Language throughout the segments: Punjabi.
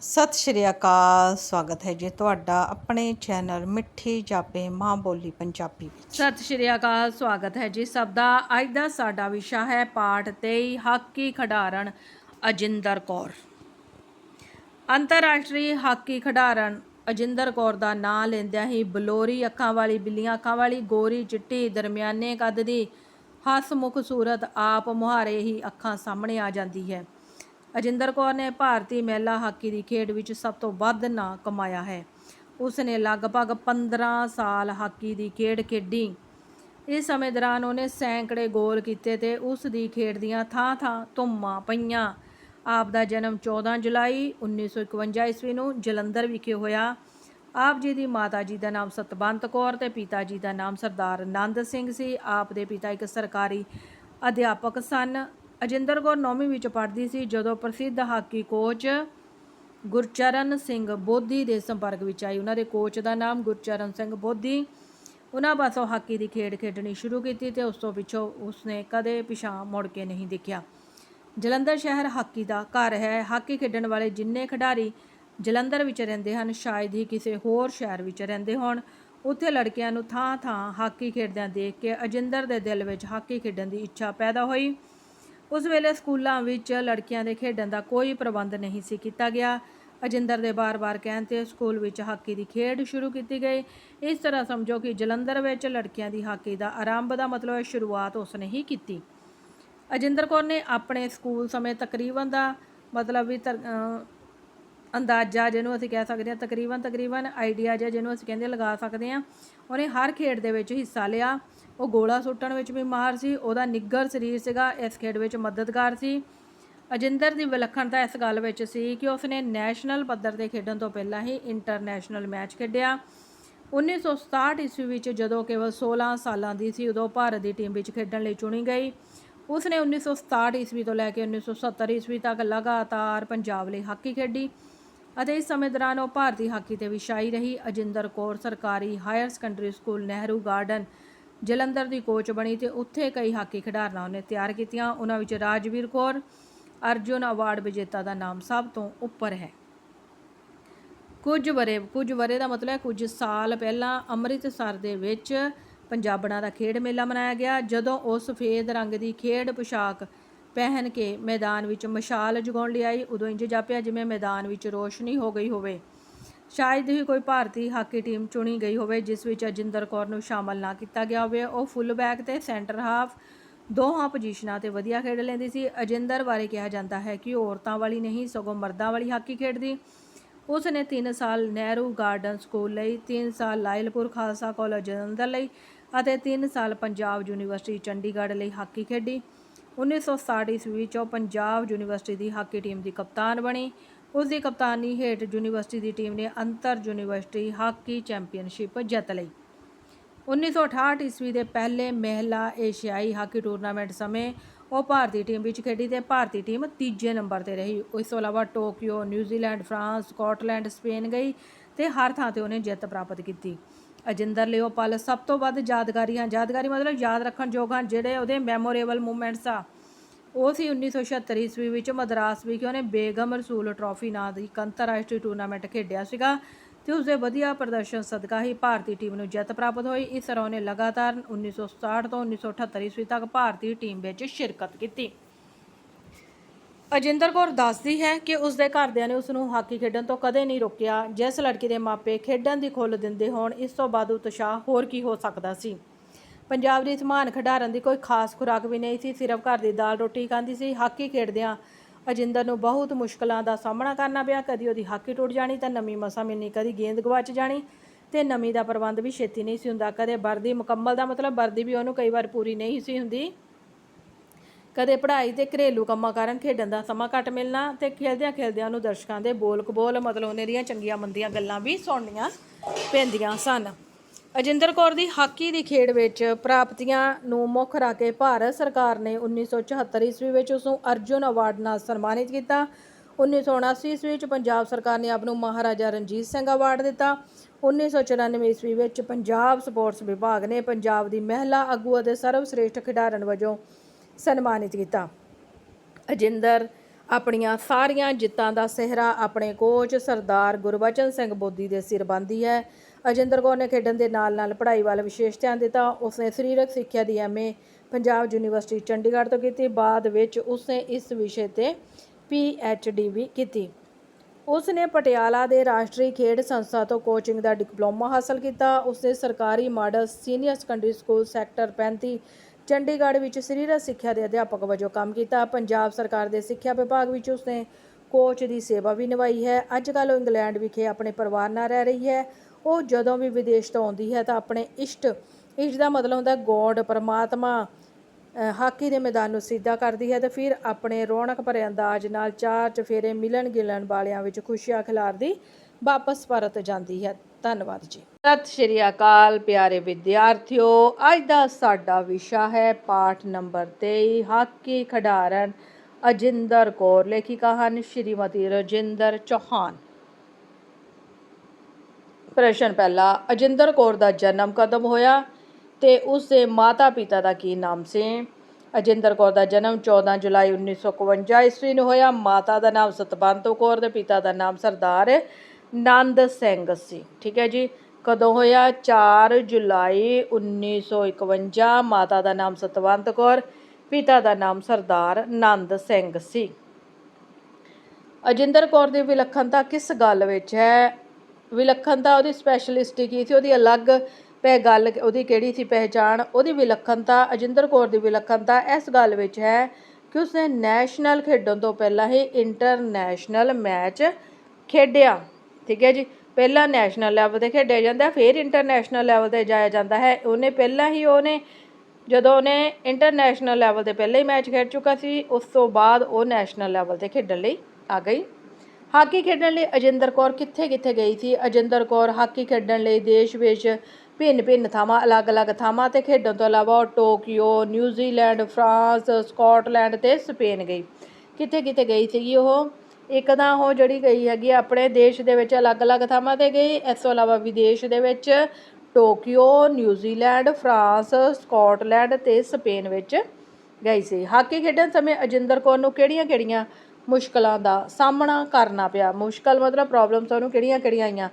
ਸਤਿ ਸ਼੍ਰੀ ਅਕਾਲ, ਸਵਾਗਤ ਹੈ ਜੀ ਤੁਹਾਡਾ ਆਪਣੇ ਚੈਨਲ ਮਿੱਠੀ ਜਾਪੇ ਮਾਂ ਬੋਲੀ ਪੰਜਾਬੀ ਵਿੱਚ। ਸਤਿ ਸ਼੍ਰੀ ਅਕਾਲ, ਸਵਾਗਤ ਹੈ ਜੀ ਸਭ ਦਾ। ਅੱਜ ਦਾ ਸਾਡਾ ਵਿਸ਼ਾ ਹੈ ਪਾਠ 23 ਹਾਕੀ ਖਿਡਾਰਨ ਅਜਿੰਦਰ ਕੌਰ। ਅੰਤਰਰਾਸ਼ਟਰੀ ਹਾਕੀ ਖਿਡਾਰਨ ਅਜਿੰਦਰ ਕੌਰ ਦਾ ਨਾਂ ਲੈਂਦਿਆਂ ਹੀ ਬਲੋਰੀ ਅੱਖਾਂ ਵਾਲੀ, ਬਿੱਲੀਆਂ ਅੱਖਾਂ ਵਾਲੀ, ਗੋਰੀ ਚਿੱਟੀ, ਦਰਮਿਆਨੇ ਕੱਦ ਦੀ ਹਸਮੁਖ ਸੂਰਤ ਆਪ ਮੁਹਾਰੇ ਹੀ ਅੱਖਾਂ ਸਾਹਮਣੇ ਆ ਜਾਂਦੀ ਹੈ। ਅਜਿੰਦਰ ਕੌਰ ਨੇ ਭਾਰਤੀ ਮਹਿਲਾ ਹਾਕੀ ਦੀ ਖੇਡ ਵਿੱਚ ਸਭ ਤੋਂ ਵੱਧ ਨਾਂ ਕਮਾਇਆ ਹੈ। ਉਸ ਨੇ ਲਗਭਗ 15 ਸਾਲ ਹਾਕੀ ਦੀ ਖੇਡ ਖੇਡੀ। ਇਸ ਸਮੇਂ ਦੌਰਾਨ ਉਹਨੇ ਸੈਂਕੜੇ ਗੋਲ ਕੀਤੇ ਤੇ ਉਸ ਦੀ ਖੇਡ ਦੀਆਂ ਥਾਂ-ਥਾਂ ਧੁੰਮਾਂ ਪਈਆਂ। ਆਪ ਦਾ ਜਨਮ 14 ਜੁਲਾਈ 1951 ਈਸਵੀ ਨੂੰ ਜਲੰਧਰ ਵਿਖੇ ਹੋਇਆ। ਆਪ ਜੀ ਦੀ ਮਾਤਾ ਜੀ ਦਾ ਨਾਮ ਸਤਬੰਤ ਕੌਰ ਤੇ ਪਿਤਾ ਜੀ ਦਾ ਨਾਮ ਸਰਦਾਰ ਆਨੰਦ ਸਿੰਘ ਸੀ। ਆਪ ਦੇ ਪਿਤਾ ਇੱਕ ਸਰਕਾਰੀ ਅਧਿਆਪਕ ਸਨ। ਅਜਿੰਦਰ ਕੌਰ ਨੌਵੀਂ ਵਿੱਚ ਪੜ੍ਹਦੀ ਸੀ ਜਦੋਂ ਪ੍ਰਸਿੱਧ ਹਾਕੀ ਕੋਚ ਗੁਰਚਰਨ ਸਿੰਘ ਬੋਧੀ ਦੇ ਸੰਪਰਕ ਵਿੱਚ ਆਈ। ਉਹਨਾਂ ਦੇ ਕੋਚ ਦਾ ਨਾਮ ਗੁਰਚਰਨ ਸਿੰਘ ਬੋਧੀ। ਉਹਨਾਂ ਪਾਸੋਂ ਹਾਕੀ ਦੀ ਖੇਡ ਖੇਡਣੀ ਸ਼ੁਰੂ ਕੀਤੀ ਤੇ ਉਸ ਤੋਂ ਪਿੱਛੋਂ ਉਸਨੇ ਕਦੇ ਪਿਛਾਂ ਮੁੜ ਕੇ ਨਹੀਂ ਦੇਖਿਆ। ਜਲੰਧਰ ਸ਼ਹਿਰ ਹਾਕੀ ਦਾ ਘਰ ਹੈ। ਹਾਕੀ ਖੇਡਣ ਵਾਲੇ ਜਿੰਨੇ ਖਿਡਾਰੀ ਜਲੰਧਰ ਵਿੱਚ ਰਹਿੰਦੇ ਹਨ, ਸ਼ਾਇਦ ਹੀ ਕਿਸੇ ਹੋਰ ਸ਼ਹਿਰ ਵਿੱਚ ਰਹਿੰਦੇ ਹੋਣ, ਉੱਥੇ ਲੜਕਿਆਂ ਨੂੰ ਥਾਂ-ਥਾਂ ਹਾਕੀ ਖੇਡਦਿਆਂ ਦੇਖ ਕੇ ਅਜਿੰਦਰ ਦੇ ਦਿਲ ਵਿੱਚ ਹਾਕੀ ਖੇਡਣ ਦੀ ਇੱਛਾ ਪੈਦਾ ਹੋਈ। ਉਸ ਵੇਲੇ ਸਕੂਲਾਂ ਵਿੱਚ ਲੜਕੀਆਂ ਦੇ ਖੇਡਣ ਦਾ ਕੋਈ ਪ੍ਰਬੰਧ ਨਹੀਂ ਸੀ ਕੀਤਾ ਗਿਆ। ਅਜਿੰਦਰ ਦੇ ਬਾਰ-ਬਾਰ ਕਹਿਣ ਤੇ ਸਕੂਲ ਵਿੱਚ ਹਾਕੀ ਦੀ ਖੇਡ ਸ਼ੁਰੂ ਕੀਤੀ ਗਈ। ਇਸ ਤਰ੍ਹਾਂ ਸਮਝੋ ਕਿ ਜਲੰਧਰ ਵਿੱਚ ਲੜਕੀਆਂ ਦੀ ਹਾਕੀ ਦਾ ਆਰੰਭ ਦਾ ਮਤਲਬ ਸ਼ੁਰੂਆਤ ਉਸਨੇ ਹੀ ਕੀਤੀ। ਅਜਿੰਦਰ ਕੌਰ ਨੇ ਆਪਣੇ ਸਕੂਲ ਸਮੇਂ ਤਕਰੀਬਨ ਦਾ ਮਤਲਬ ਵੀ ਤਰ- ਅੰਦਾਜ਼ਾ, ਜਿਹਨੂੰ ਅਸੀਂ ਕਹਿ ਸਕਦੇ ਹਾਂ ਤਕਰੀਬਨ ਤਕਰੀਬਨ ਆਈਡੀਆ ਜਿਹਾ ਜਿਹਨੂੰ ਅਸੀਂ ਕਹਿੰਦੇ ਲਗਾ ਸਕਦੇ ਹਾਂ, ਉਹਨੇ ਹਰ ਖੇਡ ਦੇ ਵਿੱਚ ਹਿੱਸਾ ਲਿਆ। ਉਹ ਗੋਲਾ ਸੁੱਟਣ ਵਿੱਚ ਵੀ ਮਾਹਰ ਸੀ, ਉਹਦਾ ਨਿੱਗਰ ਸਰੀਰ ਸੀਗਾ, ਇਸ ਖੇਡ ਵਿੱਚ ਮਦਦਗਾਰ ਸੀ। ਅਜਿੰਦਰ ਦੀ ਵਿਲੱਖਣਤਾ ਇਸ ਗੱਲ ਵਿੱਚ ਸੀ ਕਿ ਉਸਨੇ ਨੈਸ਼ਨਲ ਪੱਧਰ ਤੇ ਖੇਡਣ ਤੋਂ ਪਹਿਲਾਂ ਹੀ ਇੰਟਰਨੈਸ਼ਨਲ ਮੈਚ ਖੇਡਿਆ। 1967 ਈਸਵੀ ਵਿੱਚ ਜਦੋਂ ਕੇਵਲ 16 ਸਾਲਾਂ ਦੀ ਸੀ, ਉਦੋਂ ਭਾਰਤ ਦੀ ਟੀਮ ਵਿੱਚ ਖੇਡਣ ਲਈ ਚੁਣੀ ਗਈ। ਉਸਨੇ 1967 ਈਸਵੀ ਤੋਂ ਲੈ ਕੇ 1970 ਈਸਵੀ ਤੱਕ ਲਗਾਤਾਰ ਪੰਜਾਬ ਲਈ ਹਾਕੀ ਖੇਡੀ ਅਤੇ ਇਸ ਸਮੇਂ ਦੌਰਾਨ ਉਹ ਭਾਰਤੀ ਹਾਕੀ ਤੇ ਵਿਸ਼ਾਈ ਰਹੀ। ਅਜਿੰਦਰ ਕੌਰ ਸਰਕਾਰੀ higher secondary school Nehru garden Jalandhar ਦੀ ਕੋਚ ਬਣੀ ਤੇ ਉੱਥੇ ਕਈ ਹਾਕੀ ਖਿਡਾਰਨਾਂ ਉਹਨੇ ਤਿਆਰ ਕੀਤੀਆਂ। ਉਹਨਾਂ ਵਿੱਚ ਰਾਜਵੀਰ ਕੌਰ, ਅਰਜੁਨ ਅਵਾਰਡ ਵਿਜੇਤਾ ਦਾ ਨਾਮ ਸਭ ਤੋਂ ਉੱਪਰ ਹੈ। ਕੁਝ ਵਰੇ ਕੁਝ ਵਰੇ ਦਾ ਮਤਲਬ ਹੈ ਕੁਝ ਸਾਲ ਪਹਿਲਾਂ ਅੰਮ੍ਰਿਤਸਰ ਦੇ ਵਿੱਚ ਪੰਜਾਬਣਾਂ ਦਾ ਖੇਡ ਮੇਲਾ ਮਨਾਇਆ ਗਿਆ, ਜਦੋਂ ਉਹ ਸਫੇਦ ਰੰਗ ਦੀ ਖੇਡ ਪੋਸ਼ਾਕ ਪਹਿਨ ਕੇ ਮੈਦਾਨ ਵਿੱਚ ਮਸ਼ਾਲ ਜਗਾਉਣ ਲਈ ਆਈ। ਉਦੋਂ ਇੰਜ ਜਾਪਿਆ ਜਿਵੇਂ ਮੈਦਾਨ ਵਿੱਚ ਰੋਸ਼ਨੀ ਹੋ ਗਈ ਹੋਵੇ। ਸ਼ਾਇਦ ਹੀ ਕੋਈ ਭਾਰਤੀ ਹਾਕੀ ਟੀਮ ਚੁਣੀ ਗਈ ਹੋਵੇ, ਜਿਸ ਵਿੱਚ ਅਜਿੰਦਰ ਕੌਰ ਨੂੰ ਸ਼ਾਮਲ ਨਾ ਕੀਤਾ ਗਿਆ ਹੋਵੇ। ਉਹ ਫੁੱਲ ਬੈਕ ਤੇ ਸੈਂਟਰ ਹਾਫ ਦੋਹਾਂ ਪੋਜੀਸ਼ਨਾਂ ਤੇ ਵਧੀਆ ਖੇਡ ਲੈਂਦੀ ਸੀ। ਅਜਿੰਦਰ ਬਾਰੇ ਕਿਹਾ ਜਾਂਦਾ ਹੈ ਕਿ ਉਹ ਔਰਤਾਂ ਵਾਲੀ ਨਹੀਂ, ਸਗੋਂ ਮਰਦਾਂ ਵਾਲੀ ਹਾਕੀ ਖੇਡਦੀ। ਉਸ ਨੇ 3 ਸਾਲ ਨਹਿਰੂ ਗਾਰਡਨ ਸਕੂਲ ਲਈ 3 ਸਾਲ ਲਾਇਲਪੁਰ ਖਾਲਸਾ ਕਾਲਜ ਜਲੰਧਰ ਲਈ ਅਤੇ 3 ਸਾਲ ਪੰਜਾਬ ਯੂਨੀਵਰਸਿਟੀ ਚੰਡੀਗੜ੍ਹ ਲਈ ਹਾਕੀ ਖੇਡੀ। 1960 ਈਸਵੀ ਵਿੱਚ ਉਹ ਪੰਜਾਬ ਯੂਨੀਵਰਸਿਟੀ ਦੀ ਹਾਕੀ ਟੀਮ ਦੀ ਕਪਤਾਨ ਬਣੀ। ਉਸ ਦੀ ਕਪਤਾਨੀ ਹੇਠ ਯੂਨੀਵਰਸਿਟੀ ਦੀ ਟੀਮ ਨੇ ਅੰਤਰ ਯੂਨੀਵਰਸਿਟੀ ਹਾਕੀ ਚੈਂਪੀਅਨਸ਼ਿਪ ਜਿੱਤ ਲਈ। 1968 ਈਸਵੀ ਦੇ ਪਹਿਲੇ ਮਹਿਲਾ ਏਸ਼ੀਆਈ ਹਾਕੀ ਟੂਰਨਾਮੈਂਟ ਸਮੇਂ ਉਹ ਭਾਰਤੀ ਟੀਮ ਵਿੱਚ ਖੇਡੀ ਤੇ ਭਾਰਤੀ ਟੀਮ ਤੀਜੇ ਨੰਬਰ ਤੇ ਰਹੀ। ਇਸ ਤੋਂ ਇਲਾਵਾ Tokyo, New Zealand, France, Scotland, Spain ਗਈ ਤੇ ਹਰ ਥਾਂ ਤੇ ਉਹਨੇ ਜਿੱਤ ਪ੍ਰਾਪਤ ਕੀਤੀ। ਅਜਿੰਦਰ ਲਈ ਪਲ ਸਭ ਤੋਂ ਵੱਧ ਯਾਦਗਾਰੀ ਹਨ ਯਾਦਗਾਰੀ ਮਤਲਬ ਯਾਦ ਰੱਖਣ ਯੋਗ ਹਨ ਜਿਹੜੇ ਉਹਦੇ ਮੈਮੋਰੇਬਲ ਮੂਮੈਂਟਸ ਆ। ਉਹ ਸੀ 1976 ਈਸਵੀ ਵਿੱਚ ਮਦਰਾਸ ਵਿਖੇ ਉਹਨੇ ਬੇਗਮ ਰਸੂਲ ਟਰਾਫੀ ਨਾਂ ਦੀ ਇੱਕ ਅੰਤਰਰਾਸ਼ਟਰੀ ਟੂਰਨਾਮੈਂਟ ਖੇਡਿਆ ਸੀਗਾ ਤੇ ਉਸਦੇ ਵਧੀਆ ਪ੍ਰਦਰਸ਼ਨ ਸਦਕਾ ਹੀ ਭਾਰਤੀ ਟੀਮ ਨੂੰ ਜਿੱਤ ਪ੍ਰਾਪਤ ਹੋਈ। ਇਸ ਤਰ੍ਹਾਂ ਉਹਨੇ ਲਗਾਤਾਰ 1967 ਤੋਂ 1978 ਈਸਵੀ ਤੱਕ ਭਾਰਤੀ ਟੀਮ ਵਿੱਚ ਸ਼ਿਰਕਤ ਕੀਤੀ। ਅਜਿੰਦਰ ਕੌਰ ਦੱਸਦੀ ਹੈ ਕਿ ਉਸ ਦੇ ਘਰਦਿਆਂ ਨੇ ਉਸ ਨੂੰ ਹਾਕੀ ਖੇਡਣ ਤੋਂ ਕਦੇ ਨਹੀਂ ਰੋਕਿਆ। ਜਿਸ ਲੜਕੀ ਦੇ ਮਾਪੇ ਖੇਡਣ ਦੀ ਖੁੱਲ੍ਹ ਦਿੰਦੇ ਹੋਣ, ਇਸ ਤੋਂ ਬਾਅਦ ਉਤਸ਼ਾਹ ਹੋਰ ਕੀ ਹੋ ਸਕਦਾ ਸੀ। ਪੰਜਾਬ ਦੀ ਸਮਾਨ ਖਿਡਾਰਨ ਦੀ ਕੋਈ ਖਾਸ ਖੁਰਾਕ ਵੀ ਨਹੀਂ ਸੀ, ਸਿਰਫ ਘਰ ਦੀ ਦਾਲ ਰੋਟੀ ਖਾਂਦੀ ਸੀ। ਹਾਕੀ ਖੇਡਦਿਆਂ ਅਜਿੰਦਰ ਨੂੰ ਬਹੁਤ ਮੁਸ਼ਕਲਾਂ ਦਾ ਸਾਹਮਣਾ ਕਰਨਾ ਪਿਆ। ਕਦੀ ਉਹਦੀ ਹਾਕੀ ਟੁੱਟ ਜਾਣੀ ਤਾਂ ਨਵੀਂ ਮਸਾ ਮਿਲਣੀ ਕਦੀ ਗੇਂਦ ਗਵਾਚ ਜਾਣੀ ਤੇ ਨਮੀ ਦਾ ਪ੍ਰਬੰਧ ਵੀ ਛੇਤੀ ਨਹੀਂ ਸੀ ਹੁੰਦਾ। ਕਦੇ ਵਰਦੀ ਮੁਕੰਮਲ ਦਾ ਮਤਲਬ ਵਰਦੀ ਵੀ ਉਹਨੂੰ ਕਈ ਵਾਰ ਪੂਰੀ ਨਹੀਂ ਸੀ ਹੁੰਦੀ। ਕਦੇ ਪੜ੍ਹਾਈ ਤੇ ਘਰੇਲੂ ਕੰਮਾਂ ਕਾਰਨ ਖੇਡਣ ਦਾ ਸਮਾਂ ਘੱਟ ਮਿਲਣਾ ਤੇ ਖੇਡਦਿਆਂ ਖੇਡਦਿਆਂ ਉਹਨੂੰ ਦਰਸ਼ਕਾਂ ਦੇ ਬੋਲ ਕਬੋਲ ਮਤਲਬ ਉਹਨਾਂ ਦੀਆਂ ਚੰਗੀਆਂ ਮੰਦੀਆਂ ਗੱਲਾਂ ਵੀ ਸੁਣਨੀਆਂ ਪੈਂਦੀਆਂ ਸਨ। ਅਜਿੰਦਰ ਕੌਰ ਦੀ ਹਾਕੀ ਦੀ ਖੇਡ ਵਿੱਚ ਪ੍ਰਾਪਤੀਆਂ ਨੂੰ ਮੁੱਖ ਰੱਖ ਕੇ ਭਾਰਤ ਸਰਕਾਰ ਨੇ 1974 ਈਸਵੀ ਵਿੱਚ ਉਸ ਨੂੰ ਅਰਜੁਨ ਅਵਾਰਡ ਨਾਲ ਸਨਮਾਨਿਤ ਕੀਤਾ। 1979 ਈਸਵੀ ਵਿੱਚ ਪੰਜਾਬ ਸਰਕਾਰ ਨੇ ਆਪ ਨੂੰ ਮਹਾਰਾਜਾ ਰਣਜੀਤ ਸਿੰਘ ਅਵਾਰਡ ਦਿੱਤਾ। 1994 ਈਸਵੀ ਵਿੱਚ ਪੰਜਾਬ ਸਪੋਰਟਸ ਵਿਭਾਗ ਨੇ ਪੰਜਾਬ ਦੀ ਮਹਿਲਾ ਆਗੂ ਅਤੇ ਸਰਵਸ਼੍ਰੇਸ਼ਠ ਖਿਡਾਰਨ ਵਜੋਂ ਸਨਮਾਨਿਤ ਕੀਤਾ। ਅਜਿੰਦਰ ਆਪਣੀਆਂ ਸਾਰੀਆਂ ਜਿੱਤਾਂ ਦਾ ਸਿਹਰਾ ਆਪਣੇ ਕੋਚ ਸਰਦਾਰ ਗੁਰਬਚਨ ਸਿੰਘ ਬੋਦੀ ਦੇ ਸਿਰ ਬੰਦੀ ਹੈ। ਅਜਿੰਦਰ ਕੌਰ ਨੇ ਖੇਡਣ ਦੇ ਨਾਲ-ਨਾਲ ਪੜ੍ਹਾਈ ਵੱਲ ਵਿਸ਼ੇਸ਼ ਧਿਆਨ ਦਿੱਤਾ। ਉਸਨੇ ਸਰੀਰਕ ਸਿੱਖਿਆ ਦੀ ਐਮਏ ਪੰਜਾਬ ਯੂਨੀਵਰਸਿਟੀ ਚੰਡੀਗੜ੍ਹ ਤੋਂ ਕੀਤੀ। ਬਾਅਦ ਵਿੱਚ ਉਸਨੇ ਇਸ ਵਿਸ਼ੇ ਤੇ ਡੀ ਵੀ ਕੀਤੀ। ਉਸ ਨੇ ਪਟਿਆਲਾ ਦੇ ਰਾਸ਼ਟਰੀ ਖੇਡ ਸੰਸਥਾ ਤੋਂ ਕੋਚਿੰਗ ਦਾ ਡਿਪਲੋਮਾ ਹਾਸਲ ਕੀਤਾ। ਉਸ ਨੇ ਸਰਕਾਰੀ model senior secondary school sector 35 Chandigarh ਵਿੱਚ ਸਰੀਰਕ ਸਿੱਖਿਆ ਦੇ ਅਧਿਆਪਕ ਵਜੋਂ ਕੰਮ ਕੀਤਾ। ਪੰਜਾਬ ਸਰਕਾਰ ਦੇ ਸਿੱਖਿਆ ਵਿਭਾਗ ਵਿੱਚ ਉਸ ਨੇ ਕੋਚ ਦੀ ਸੇਵਾ ਵੀ ਨਿਭਾਈ ਹੈ। ਅੱਜ ਕੱਲ੍ਹ ਉਹ ਇੰਗਲੈਂਡ ਵਿਖੇ ਆਪਣੇ ਪਰਿਵਾਰ ਨਾਲ ਰਹਿ ਰਹੀ ਹੈ। ਉਹ ਜਦੋਂ ਵੀ ਵਿਦੇਸ਼ ਤੋਂ ਆਉਂਦੀ ਹੈ ਤਾਂ ਆਪਣੇ ਇਸ਼ਟ ਇਸ਼ਟ ਦਾ ਮਤਲਬ ਹੁੰਦਾ ਗੋਡ, ਪਰਮਾਤਮਾ ਹਾਕੀ ਦੇ ਮੈਦਾਨ ਨੂੰ ਸਿੱਧਾ ਕਰਦੀ ਹੈ ਤੇ ਫਿਰ ਆਪਣੇ ਰੌਣਕ ਭਰੇ ਅੰਦਾਜ਼ ਨਾਲ ਚਾਰ ਚਫੇਰੇ ਮਿਲਣ ਗਿਲਣ ਵਾਲਿਆਂ ਵਿੱਚ ਖੁਸ਼ੀਆਂ ਖਿਲਾਰਦੀ ਵਾਪਸ ਪਰਤ ਜਾਂਦੀ ਹੈ। ਧੰਨਵਾਦ ਜੀ। ਸਤਿ ਸ਼੍ਰੀ ਅਕਾਲ ਪਿਆਰੇ ਵਿਦਿਆਰਥੀਓ, ਅੱਜ ਦਾ ਸਾਡਾ ਵਿਸ਼ਾ ਹੈ ਪਾਠ ਨੰਬਰ 23 ਹਾਕੀ ਖਿਡਾਰਨ ਅਜਿੰਦਰ ਕੌਰ, ਲੇਖਿਕਾ ਹਨ ਸ਼੍ਰੀਮਤੀ ਰਜਿੰਦਰ ਚੌਹਾਨ। ਪ੍ਰਸ਼ਨ ਪਹਿਲਾ, ਅਜਿੰਦਰ ਕੌਰ ਦਾ ਜਨਮ ਕਦੋਂ ਹੋਇਆ ਤੇ ਉਸ ਦੇ ਮਾਤਾ-ਪਿਤਾ ਦਾ ਕੀ ਨਾਮ ਸੀ? ਅਜਿੰਦਰ ਕੌਰ ਦਾ ਜਨਮ 14 ਜੁਲਾਈ 1951 ਈਸਵੀ ਨੂੰ ਹੋਇਆ। ਮਾਤਾ ਦਾ ਨਾਮ ਸਤਬੰਤੋ ਕੌਰ ਤੇ ਪਿਤਾ ਦਾ ਨਾਮ ਸਰਦਾਰ ਨੰਦ ਸਿੰਘ ਸੀ। ਠੀਕ ਹੈ ਜੀ, ਕਦੋਂ ਹੋਇਆ? 4 ਜੁਲਾਈ 1951 ਮਾਤਾ ਦਾ ਨਾਮ ਸਤਵੰਤ ਕੌਰ, ਪਿਤਾ ਦਾ ਨਾਮ ਸਰਦਾਰ ਨੰਦ ਸਿੰਘ ਸੀ। ਅਜਿੰਦਰ ਕੌਰ ਦੀ ਵਿਲੱਖਣਤਾ ਕਿਸ ਗੱਲ ਵਿੱਚ ਹੈ? ਵਿਲੱਖਣਤਾ ਉਹਦੀ ਸਪੈਸ਼ਲਿਸਟੀ ਕੀ ਸੀ, ਉਹਦੀ ਅਲੱਗ ਪੈ ਗੱਲ, ਉਹਦੀ ਕਿਹੜੀ ਸੀ ਪਹਿਚਾਣ, ਉਹਦੀ ਵਿਲੱਖਣਤਾ, ਅਜਿੰਦਰ ਕੌਰ ਦੀ ਵਿਲੱਖਣਤਾ ਇਸ ਗੱਲ ਵਿੱਚ ਹੈ ਕਿ ਉਸਨੇ ਨੈਸ਼ਨਲ ਖੇਡਣ ਤੋਂ ਪਹਿਲਾਂ ਹੀ ਇੰਟਰਨੈਸ਼ਨਲ ਮੈਚ ਖੇਡਿਆ। ਠੀਕ ਹੈ ਜੀ? ਪਹਿਲਾਂ ਨੈਸ਼ਨਲ ਲੈਵਲ ਤੇ ਖੇਡਿਆ ਜਾਂਦਾ, ਫਿਰ ਇੰਟਰਨੈਸ਼ਨਲ ਲੈਵਲ ਤੇ ਜਾਇਆ ਜਾਂਦਾ ਹੈ। ਉਹਨੇ ਪਹਿਲਾਂ ਹੀ ਉਹਨੇ, ਜਦੋਂ ਉਹਨੇ ਇੰਟਰਨੈਸ਼ਨਲ ਲੈਵਲ ਤੇ ਪਹਿਲਾਂ ਹੀ ਮੈਚ ਖੇਡ ਚੁੱਕਾ ਸੀ, ਉਸ ਤੋਂ ਬਾਅਦ ਉਹ ਨੈਸ਼ਨਲ ਲੈਵਲ ਤੇ ਖੇਡਣ ਲਈ ਆ ਗਈ। ਹਾਕੀ ਖੇਡਣ ਲਈ ਅਜਿੰਦਰ ਕੌਰ ਕਿੱਥੇ-ਕਿੱਥੇ ਗਈ ਸੀ? ਅਜਿੰਦਰ ਕੌਰ ਹਾਕੀ ਖੇਡਣ ਲਈ ਦੇਸ਼ ਵਿੱਚ ਭਿੰਨ-ਭਿੰਨ ਥਾਵਾਂ ਅਲੱਗ-ਅਲੱਗ ਥਾਵਾਂ ਤੇ ਖੇਡਣ ਤੋਂ ਇਲਾਵਾ ਉਹ Tokyo New Zealand France, Scotland ਤੇ ਸਪੇਨ ਗਈ। ਕਿੱਥੇ-ਕਿੱਥੇ ਗਈ ਸੀਗੀ ਉਹ? ਇੱਕ ਤਾਂ ਉਹ ਜਿਹੜੀ ਗਈ ਹੈਗੀ ਆਪਣੇ ਦੇਸ਼ ਦੇ ਵਿੱਚ ਅਲੱਗ-ਅਲੱਗ ਥਾਵਾਂ ਤੇ ਗਈ, ਇਸ ਤੋਂ ਇਲਾਵਾ ਵਿਦੇਸ਼ ਦੇ ਵਿੱਚ Tokyo New Zealand France, Scotland ਤੇ ਸਪੇਨ ਵਿੱਚ ਗਈ ਸੀ। ਹਾਕੀ ਖੇਡਣ ਸਮੇਂ ਅਜਿੰਦਰ ਕੌਰ ਨੂੰ ਕਿਹੜੀਆਂ-ਕਿਹੜੀਆਂ ਮੁਸ਼ਕਲਾਂ ਦਾ ਸਾਹਮਣਾ ਕਰਨਾ ਪਿਆ। ਮੁਸ਼ਕਲ ਮਤਲਬ ਪ੍ਰੋਬਲਮਸ ਉਹਨੂੰ ਕਿਹੜੀਆਂ-ਕਿਹੜੀਆਂ ਆਈਆਂ?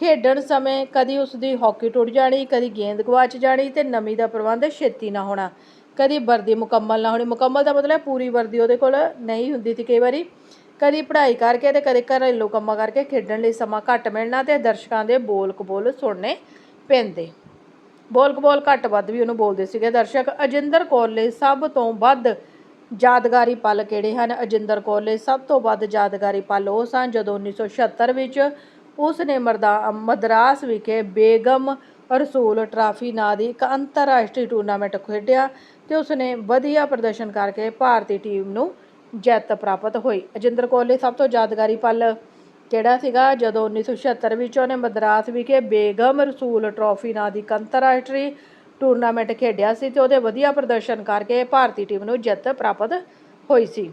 ਖੇਡਣ ਸਮੇਂ ਕਦੀ ਉਸ ਦੀ ਹਾਕੀ ਟੁੱਟ ਜਾਣੀ, ਕਦੀ ਗੇਂਦ ਗਵਾਚ ਜਾਣੀ ਤੇ ਨਮੀ ਦਾ ਪ੍ਰਬੰਧ ਛੇਤੀ ਨਾ ਹੋਣਾ। ਕਦੀ ਵਰਦੀ ਮੁਕੰਮਲ ਨਾ ਹੋਣੀ। ਮੁਕੰਮਲ ਦਾ ਮਤਲਬ ਪੂਰੀ ਵਰਦੀ ਉਹਦੇ ਕੋਲ ਨਹੀਂ ਹੁੰਦੀ ਸੀ ਕਈ ਵਾਰੀ। ਕਦੀ ਪੜ੍ਹਾਈ ਕਰਕੇ ਤੇ ਕਦੇ ਘਰੇਲੂ ਕੰਮਾਂ ਕਰਕੇ ਖੇਡਣ ਲਈ ਸਮਾਂ ਘੱਟ ਮਿਲਣਾ ਤੇ ਦਰਸ਼ਕਾਂ ਦੇ ਬੋਲ ਕਬੋਲ ਸੁਣਨੇ ਪੈਂਦੇ। ਬੋਲ ਕਬੋਲ ਘੱਟ ਵੱਧ ਵੀ ਉਹਨੂੰ ਬੋਲਦੇ ਸੀਗੇ। ਦਰਸ਼ਕ ਅਜਿੰਦਰ ਕੌਰ ਲਈ ਸਭ ਤੋਂ ਵੱਧ ਯਾਦਗਾਰੀ ਪਲ ਕਿਹੜੇ ਹਨ? ਅਜਿੰਦਰ ਕੌਰ ਲਈ ਸਭ ਤੋਂ ਵੱਧ ਯਾਦਗਾਰੀ ਪਲ ਉਹ ਸਨ ਜਦੋਂ 1976 ਵਿੱਚ ਉਸ ਨੇ ਮਰਦਾ ਮਦਰਾਸ ਵਿਖੇ ਬੇਗਮ ਰਸੂਲ ਟਰਾਫੀ ਨਾਂ ਦੀ ਇੱਕ ਅੰਤਰਰਾਸ਼ਟਰੀ ਟੂਰਨਾਮੈਂਟ ਖੇਡਿਆ ਤੇ ਉਸ ਨੇ ਵਧੀਆ ਪ੍ਰਦਰਸ਼ਨ ਕਰਕੇ ਭਾਰਤੀ ਟੀਮ ਨੂੰ ਜਿੱਤ ਪ੍ਰਾਪਤ ਹੋਈ। ਅਜਿੰਦਰ ਕੌਰ ਲਈ ਸਭ ਤੋਂ ਯਾਦਗਾਰੀ ਪਲ ਕਿਹੜਾ ਸੀਗਾ? ਜਦੋਂ 1976 ਵਿੱਚ ਉਹਨੇ ਮਦਰਾਸ ਵਿਖੇ ਬੇਗਮ ਰਸੂਲ ਟਰਾਫੀ ਨਾਂ ਦੀ ਇੱਕ ਅੰਤਰਰਾਸ਼ਟਰੀ ਟੂਰਨਾਮੈਂਟ ਖੇਡਿਆ ਸੀ ਤੇ ਉਹਦੇ ਵਧੀਆ ਪ੍ਰਦਰਸ਼ਨ ਕਰਕੇ ਭਾਰਤੀ ਟੀਮ ਨੂੰ ਜਿੱਤ ਪ੍ਰਾਪਤ ਹੋਈ ਸੀ।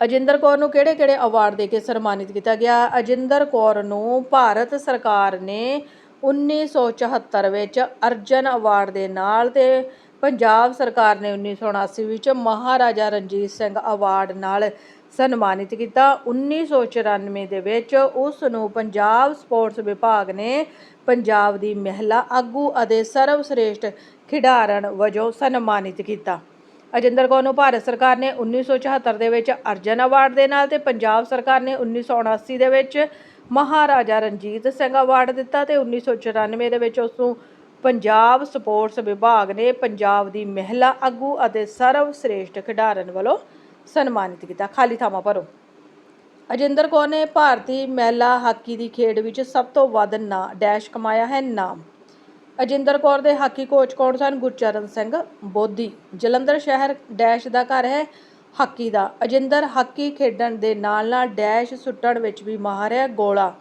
ਅਜਿੰਦਰ ਕੌਰ ਨੂੰ ਕਿਹੜੇ-ਕਿਹੜੇ ਅਵਾਰਡ ਦੇ ਕੇ ਸਨਮਾਨਿਤ ਕੀਤਾ ਗਿਆ? ਅਜਿੰਦਰ ਕੌਰ ਨੂੰ ਭਾਰਤ ਸਰਕਾਰ ਨੇ 1974 ਵਿੱਚ ਅਰਜਨ ਅਵਾਰਡ ਦੇ ਨਾਲ ਤੇ ਪੰਜਾਬ ਸਰਕਾਰ ਨੇ 1979 ਵਿੱਚ ਮਹਾਰਾਜਾ ਰਣਜੀਤ ਸਿੰਘ ਅਵਾਰਡ ਨਾਲ ਸਨਮਾਨਿਤ ਕੀਤਾ। 1994 ਦੇ ਵਿੱਚ ਉਸ ਨੂੰ ਪੰਜਾਬ ਸਪੋਰਟਸ ਵਿਭਾਗ ਨੇ ਪੰਜਾਬ ਦੀ ਮਹਿਲਾ ਆਗੂ ਅਤੇ ਸਰਵਸ਼੍ਰੇਸ਼ਠ ਖਿਡਾਰਨ ਵਜੋਂ ਸਨਮਾਨਿਤ ਕੀਤਾ। ਅਜਿੰਦਰ ਕੌਰ ਨੂੰ ਭਾਰਤ ਸਰਕਾਰ ਨੇ 1974 ਦੇ ਵਿੱਚ ਅਰਜਨ ਅਵਾਰਡ ਦੇ ਨਾਲ ਤੇ ਪੰਜਾਬ ਸਰਕਾਰ ਨੇ 1979 ਦੇ ਵਿੱਚ ਮਹਾਰਾਜਾ ਰਣਜੀਤ ਸਿੰਘ ਅਵਾਰਡ ਦਿੱਤਾ ਤੇ 1994 ਦੇ ਵਿੱਚ ਉਸ ਨੂੰ ਪੰਜਾਬ ਸਪੋਰਟਸ ਵਿਭਾਗ ਨੇ ਪੰਜਾਬ ਦੀ ਮਹਿਲਾ ਆਗੂ ਅਤੇ ਸਰਵਸ਼੍ਰੇਸ਼ਠ ਖਿਡਾਰਨ ਵੱਲੋਂ ਸਨਮਾਨਿਤ ਕੀਤਾ। ਖਾਲੀ ਥਾਵਾਂ ਭਰੋ ਅਜਿੰਦਰ ਕੌਰ ਨੇ ਭਾਰਤੀ ਮਹਿਲਾ ਹਾਕੀ ਦੀ ਖੇਡ ਵਿੱਚ ਸਭ ਤੋਂ ਵੱਧ ਨਾ ਡੈਸ਼ ਕਮਾਇਆ ਹੈ ਨਾਮ। ਅਜਿੰਦਰ ਕੌਰ ਦੇ ਹਾਕੀ ਕੋਚ ਕੌਣ ਸਨ? ਗੁਰਚਰਨ ਸਿੰਘ ਬੋਧੀ। ਜਲੰਧਰ ਸ਼ਹਿਰ ਡੈਸ਼ ਦਾ ਘਰ ਹੈ। ਹਾਕੀ ਦਾ। ਅਜਿੰਦਰ ਹਾਕੀ ਖੇਡਣ ਦੇ ਨਾਲ ਨਾਲ ਡੈਸ਼ ਸੁੱਟਣ ਵਿੱਚ ਵੀ ਮਾਹਰ ਹੈ। ਗੋਲਾ।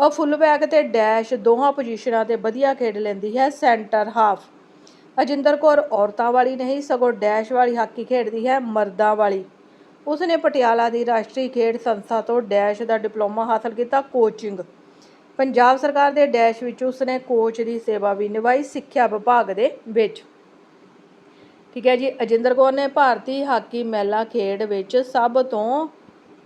ਉਹ ਫੁੱਲ ਬੈਕ ਤੇ ਡੈਸ਼ ਦੋਹਾਂ ਪੋਜੀਸ਼ਨਾਂ ਤੇ ਵਧੀਆ ਖੇਡ ਲੈਂਦੀ ਹੈ। Centre half. ਅਜਿੰਦਰ ਕੌਰ ਔਰਤਾਂ ਵਾਲੀ ਨਹੀਂ, ਸਗੋਂ ਡੈਸ਼ ਵਾਲੀ ਹਾਕੀ ਖੇਡਦੀ ਹੈ। ਮਰਦਾਂ ਵਾਲੀ। ਉਸ ਨੇ ਪਟਿਆਲਾ ਦੀ ਰਾਸ਼ਟਰੀ ਖੇਡ ਸੰਸਥਾ ਤੋਂ ਡੈਸ਼ ਦਾ ਡਿਪਲੋਮਾ ਹਾਸਲ ਕੀਤਾ, ਕੋਚਿੰਗ। ਪੰਜਾਬ ਸਰਕਾਰ ਦੇ ਡੈਸ਼ ਵਿੱਚ ਉਸ ਨੇ ਕੋਚ ਦੀ ਸੇਵਾ ਵੀ ਨਿਭਾਈ ਸਿੱਖਿਆ ਵਿਭਾਗ ਦੇ ਵਿੱਚ। ਠੀਕ ਹੈ ਜੀ, ਅਜਿੰਦਰ ਕੌਰ ਨੇ ਭਾਰਤੀ ਹਾਕੀ ਮਹਿਲਾ ਖੇਡ ਵਿੱਚ ਸਭ ਤੋਂ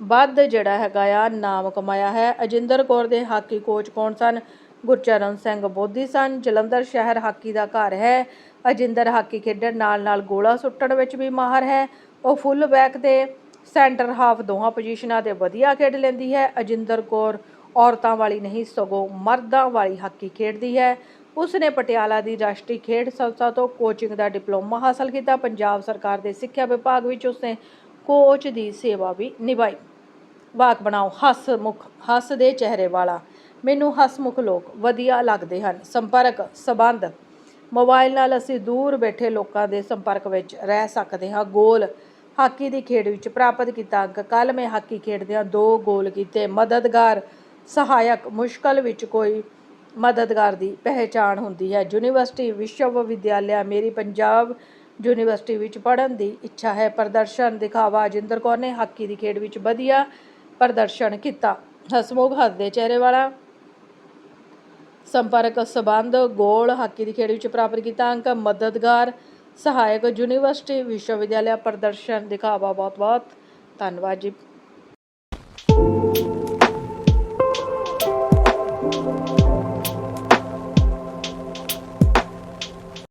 ਵੱਧ ਜਿਹੜਾ ਹੈਗਾ ਆ, ਨਾਮ ਕਮਾਇਆ ਹੈ। ਅਜਿੰਦਰ ਕੌਰ ਦੇ ਹਾਕੀ ਕੋਚ ਕੌਣ ਸਨ? ਗੁਰਚਰਨ ਸਿੰਘ ਬੋਧੀ ਸਨ। ਜਲੰਧਰ ਸ਼ਹਿਰ ਹਾਕੀ ਦਾ ਘਰ ਹੈ। ਅਜਿੰਦਰ ਹਾਕੀ ਖੇਡਣ ਨਾਲ ਨਾਲ ਗੋਲਾ ਸੁੱਟਣ ਵਿੱਚ ਵੀ ਮਾਹਰ ਹੈ। ਉਹ ਫੁੱਲ ਬੈਕ ਤੇ ਸੈਂਟਰ ਹਾਫ ਦੋਹਾਂ ਪੋਜੀਸ਼ਨਾਂ ਤੇ ਵਧੀਆ ਖੇਡ ਲੈਂਦੀ ਹੈ। ਅਜਿੰਦਰ ਕੌਰ ਔਰਤਾਂ ਵਾਲੀ ਨਹੀਂ, ਸਗੋਂ ਮਰਦਾਂ ਵਾਲੀ ਹਾਕੀ ਖੇਡਦੀ ਹੈ। ਉਸ ਨੇ ਪਟਿਆਲਾ ਦੀ ਰਾਸ਼ਟਰੀ ਖੇਡ ਸੰਸਥਾ ਤੋਂ ਕੋਚਿੰਗ ਦਾ ਡਿਪਲੋਮਾ ਹਾਸਲ ਕੀਤਾ। ਪੰਜਾਬ ਸਰਕਾਰ ਦੇ ਸਿੱਖਿਆ ਵਿਭਾਗ ਵਿੱਚ ਉਸਨੇ ਕੋਚ ਦੀ ਸੇਵਾ ਵੀ ਨਿਭਾਈ। ਵਾਕ ਬਣਾਓ, ਹੱਸ ਹਸਮੁਖ ਹੱਸਦੇ ਚਿਹਰੇ ਵਾਲਾ। ਮੈਨੂੰ ਹਸਮੁਖ ਲੋਕ ਵਧੀਆ ਲੱਗਦੇ ਹਨ। ਸੰਪਰਕ, ਸਬੰਧ। ਮੋਬਾਈਲ ਨਾਲ ਅਸੀਂ ਦੂਰ ਬੈਠੇ ਲੋਕਾਂ ਦੇ ਸੰਪਰਕ ਵਿੱਚ ਰਹਿ ਸਕਦੇ ਹਾਂ। ਗੋਲ ਹਾਕੀ ਦੀ ਖੇਡ ਵਿੱਚ ਪ੍ਰਾਪਤ ਕੀਤਾ ਅੰਕ। ਕੱਲ ਮੈਂ ਹਾਕੀ ਖੇਡਦਿਆਂ ਦੋ ਗੋਲ ਕੀਤੇ। ਮਦਦਗਾਰ, ਸਹਾਇਕ, ਮੁਸ਼ਕਲ ਵਿੱਚ ਕੋਈ ਮਦਦਗਾਰ ਦੀ ਪਹਿਚਾਣ ਹੁੰਦੀ ਹੈ। ਯੂਨੀਵਰਸਿਟੀ ਵਿਸ਼ਵ ਵਿਦਿਆਲਿਆ, ਮੇਰੀ ਪੰਜਾਬ ਯੂਨੀਵਰਸਿਟੀ ਵਿੱਚ ਪੜ੍ਹਨ ਦੀ ਇੱਛਾ ਹੈ। ਪ੍ਰਦਰਸ਼ਨ ਦਿਖਾਵਾ ਜਿੰਦਰ ਕੌਰ ਨੇ ਹਾਕੀ ਦੀ ਖੇਡ ਵਿੱਚ ਵਧੀਆ ਪ੍ਰਦਰਸ਼ਨ ਕੀਤਾ। ਹਸਮੁਖ ਹੱਸਦੇ ਚਿਹਰੇ ਵਾਲਾ ਸੰਪਰਕ ਸਬੰਧ ਗੋਲ ਹਾਕੀ ਦੀ ਖੇਡ ਵਿੱਚ ਪ੍ਰਾਪਤ ਕੀਤਾ ਅੰਕ। ਮਦਦਗਾਰ ਸਹਾਇਕ ਯੂਨੀਵਰਸਿਟੀ ਵਿਸ਼ਵ ਵਿਦਿਆਲਿਆ ਪ੍ਰਦਰਸ਼ਨ ਦਿਖਾਵਾ ਬਹੁਤ ਬਹੁਤ ਧੰਨਵਾਦ ਜੀ।